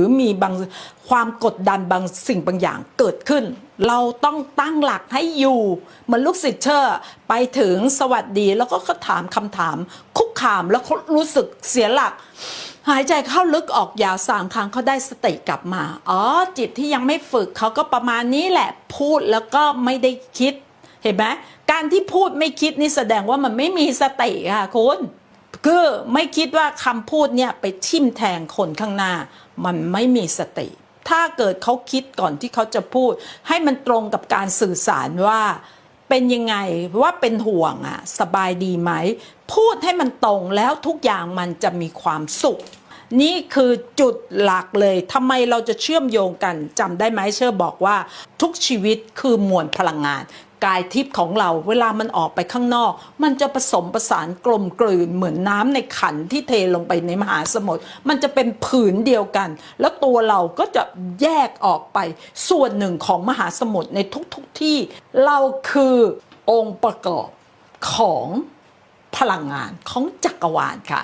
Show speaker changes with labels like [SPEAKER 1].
[SPEAKER 1] หรือมีบางความกดดันบางสิ่งบางอย่างเกิดขึ้น เราต้องตั้งหลักให้อยู่เหมือนลูกศิษย์เชอร์ไปถึงสวัสดีแล้วก็ก็ถามคำถาม คุกคามแล้วเขารู้สึกเสียหลัก หายใจเข้าลึกออกยาวสามครั้งเขาได้สติกลับมา อ๋อ จิตที่ยังไม่ฝึกเขาก็ประมาณนี้แหละพูดแล้วก็ไม่ได้คิด เห็นไหมการที่พูดไม่คิดนี่แสดงว่ามันไม่มีสติค่ะคุณ คือไม่คิดว่าคำพูดเนี่ยไปทิ่มแทงคนข้างหน้า มันไม่มีสติ ถ้าเกิดเขาคิดก่อนที่เขาจะพูด ให้มันตรงกับการสื่อสารว่าเป็นยังไงว่าเป็นห่วงอะสบายดีไหม พูดให้มันตรงแล้วทุกอย่างมันจะมีความสุข นี่คือจุดหลักเลยทำไมเราจะเชื่อมโยงกันจำได้ไหมเชื่อบอกว่า ทุกชีวิตคือมวลพลังงาน กายทิพย์ของเราเวลามันออกไปข้างนอก มันจะผสมประสานกลมกลืนเหมือนน้ำในขันที่เทลงไปในมหาสมุทรมันจะเป็นผืนเดียวกัน แล้วตัวเราก็จะแยกออกไป ส่วนหนึ่งของมหาสมุทรในทุกๆทที่เราคือองค์ประกอบของพลังงานของจักรวาลค่ะ